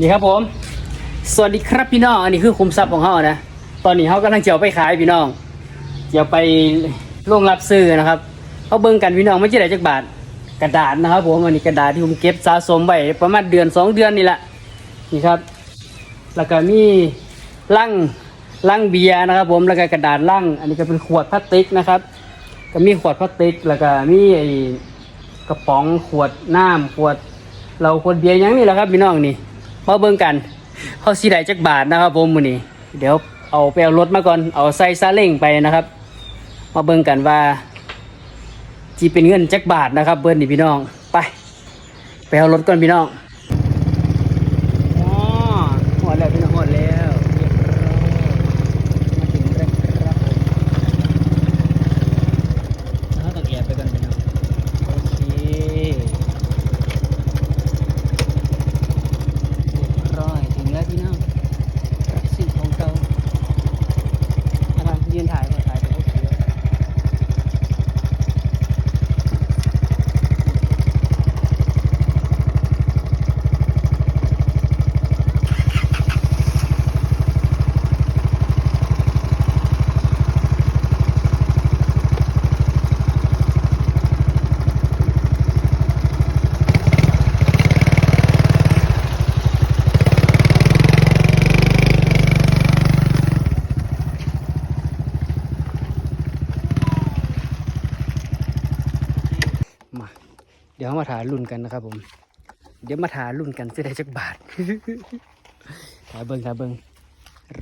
นี่ครับผม สวัสดีครับพี่น้อง อันนี้คือคุมทรัพย์ของเขานะ ตอนนี้เขากำลังเจะเอาไปขายพี่น้องเจะเอาไปลงรับซื้อนะครับเขาเบิ่งกันพี่น้องไม่ใช่ไหนจักบาทกระดาษนะครับผมอันนี้กระดาษที่ผมเก็บสะสมไว้ประมาณเดือนสองเดือนนี่แหละนี่ครับ แล้วก็มีลังลังเบียร์นะครับ ผมแล้วก็กระดาษลังอันนี้ก็เป็นขวดพลาสติกนะครับ ก็มีขวดพลาสติก แล้วก็มีไอ้กระป๋องขวดน้ำขวดเราขวดเบียร์ยังนี่แหละครับพี่น้องนี่ มาเบิ่งกันเขาสีได้จักบาทนะครับ ผมมื้อนี้เดี๋ยวเอาไปเอารถมาก่อนเอาใส่ซาเล้งไปนะครับ มาเบิ่งกันว่าจีเป็นเงินจักบาทนะครับ เบิ้นนี่พี่น้องไปไปเอารถก่อนพี่น้องอ๋อหอดแล้วพี่น้องหอดแล้วเรียบร้อยมาถึงแล้วครับผม เราต้องแอบไปก่อนพี่น้องโอเคเรียบร้อยถึงแล้วพี่น้องรับสิ่งของเราอะไร ยืนถ่ายมาถ่ายไปโอเคมา เดี๋ยวมาถ่ายรุ่นกันนะครับผม เดี๋ยวมาถ่ายรุ่นกันจะได้จักบาทถ่ายเบิ้งถ่ายเบิ้ง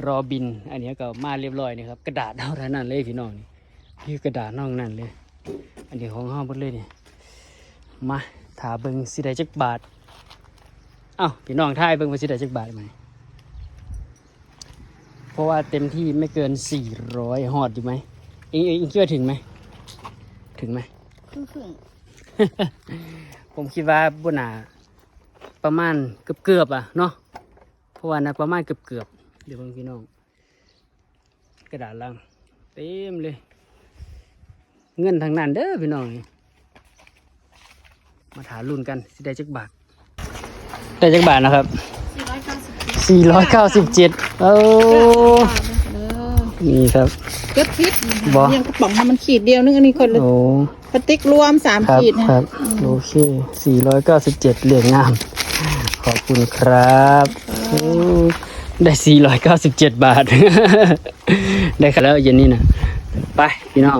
รอบิน อันนี้ก็มาเรียบร้อยนี่ครับกระดาษเท่านั้นเลยพี่น้องนี่นี่กระดาษนอกนั่นเลย อันนี้ของห้องหมดเลยเนี่ยมาถ่ายเบิ้งสิได้จักบาทเอ้าพี่น้องถ่ายเบิ้งว่าสิได้จักบาทไหมเพราะว่าเต็มที่ไม่เกินสี่ร้อยหอดอยู่ไหมเองเองเองคิดว่าถึงไหมถึงไหมครึ่งครึ่ง ผมคิดว่าบนหนาประมาณเกือบเกือบๆอะเนาะเพราะว่านะประมาณเกือบเกือบๆเดี๋ยวเพิ่งพี่น้องกระดาษลังเต็มเลย เงินทางนั้นเด้อพี่น้องนี่มาถารุ่นกันสิได้จักบาทได้จักบาทนะครับสี่ร้อยเก้าสิบ497โอ้นี่ครับเก็บพิษบ่เรียงกระป๋องให้มันขีดเดียวนึงอันนี้คนละโอ้ พลาสติกรวมสามครับขีดนะ ครับโอเค497เหรียญงาม ขอบคุณครับโอ้ได้ 497 บาท ได้กันแล้วเย็นนี้นะไปพี่น้อง